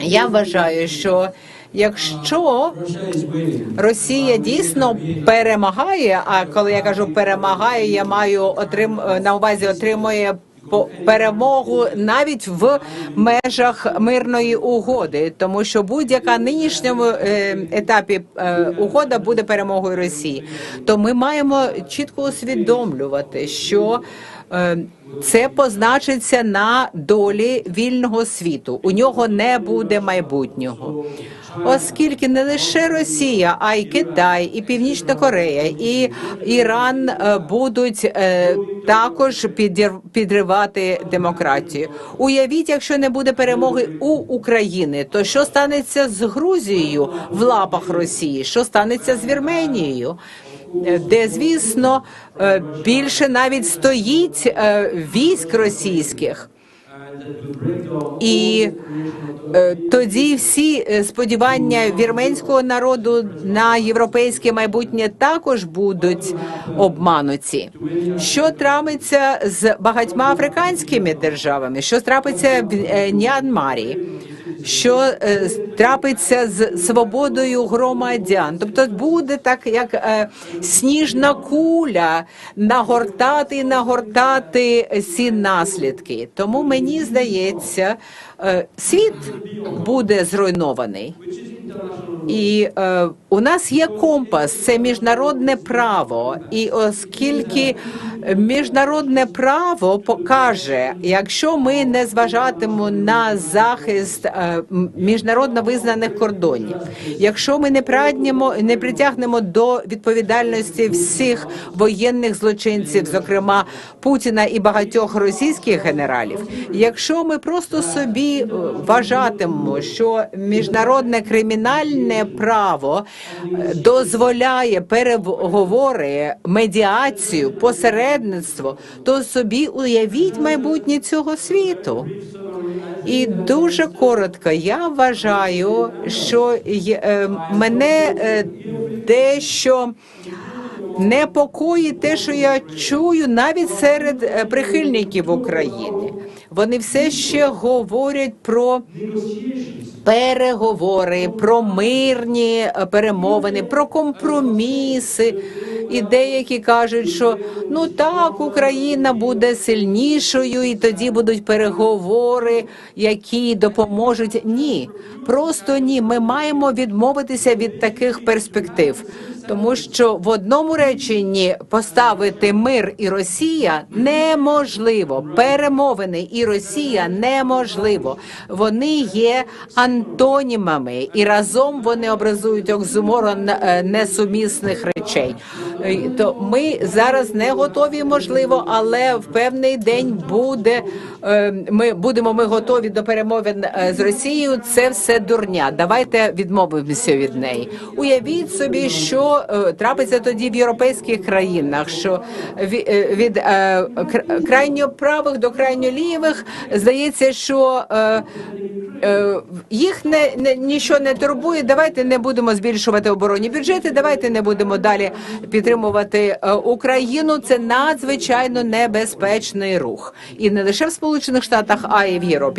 Я вважаю, що якщо Росія дійсно перемагає, а коли я кажу перемагає, я маю отрим на увазі отримує по- перемогу навіть в межах мирної угоди, тому що будь-яка нинішньому е, етапі е, угода буде перемогою Росії. То ми маємо чітко усвідомлювати, що це позначиться на долі вільного світу. У нього не буде майбутнього. Оскільки не лише Росія, а й Китай, і Північна Корея, і Іран е, будуть е, також підривати демократію. Уявіть, якщо не буде перемоги у України, то що станеться з Грузією в лапах Росії? Що станеться з Вірменією? Е, Де, звісно, е, більше навіть стоїть е, військ російських. І тоді всі сподівання вірменського народу на європейське майбутнє також будуть обмануті. Що трапиться з багатьма африканськими державами? Що трапиться в Мyanmarі? Що е, трапиться з свободою громадян? Тобто буде так, як е, сніжна куля нагортати і нагортати ці наслідки. Тому мені здається, е, світ буде зруйнований. І е, у нас є компас, це міжнародне право. І оскільки міжнародне право покаже, якщо ми не зважатимемо на захист е, міжнародно визнаних кордонів, якщо ми не прагнемо, не притягнемо до відповідальності всіх воєнних злочинців, зокрема Путіна і багатьох російських генералів, якщо ми просто собі е, вважатимемо, що міжнародне кримінальне право е, дозволяє переговори, медіацію, посередництво, то собі уявіть майбутнє цього світу. І дуже коротко, я вважаю, що е, мене дещо непокоїть те, що я чую навіть серед е, прихильників України. Вони все ще говорять про переговори, про мирні е, перемовини, про компроміси. І деякі кажуть, що ну так, Україна буде сильнішою, і тоді будуть переговори, які допоможуть. Ні, просто ні. Ми маємо відмовитися від таких перспектив. Тому що в одному реченні поставити мир і Росія неможливо. Перемовини і Росія неможливо. Вони є антонімами, і разом вони образують оксюморон е, несумісних речей. Е, То ми зараз не готові, можливо, але в певний день буде. е, Ми будемо ми готові до перемовин е, з Росією. Це все дурня. Давайте відмовимося від неї. Уявіть собі, що трапиться тоді в європейських країнах, що ві- від крайньо правих до крайньо лівих здається, що їх не, не нічого не турбує. Давайте не будемо збільшувати оборонні бюджети. Давайте не будемо далі підтримувати е, Україну. Це надзвичайно небезпечний рух, і не лише в Сполучених Штатах, а й в Європі.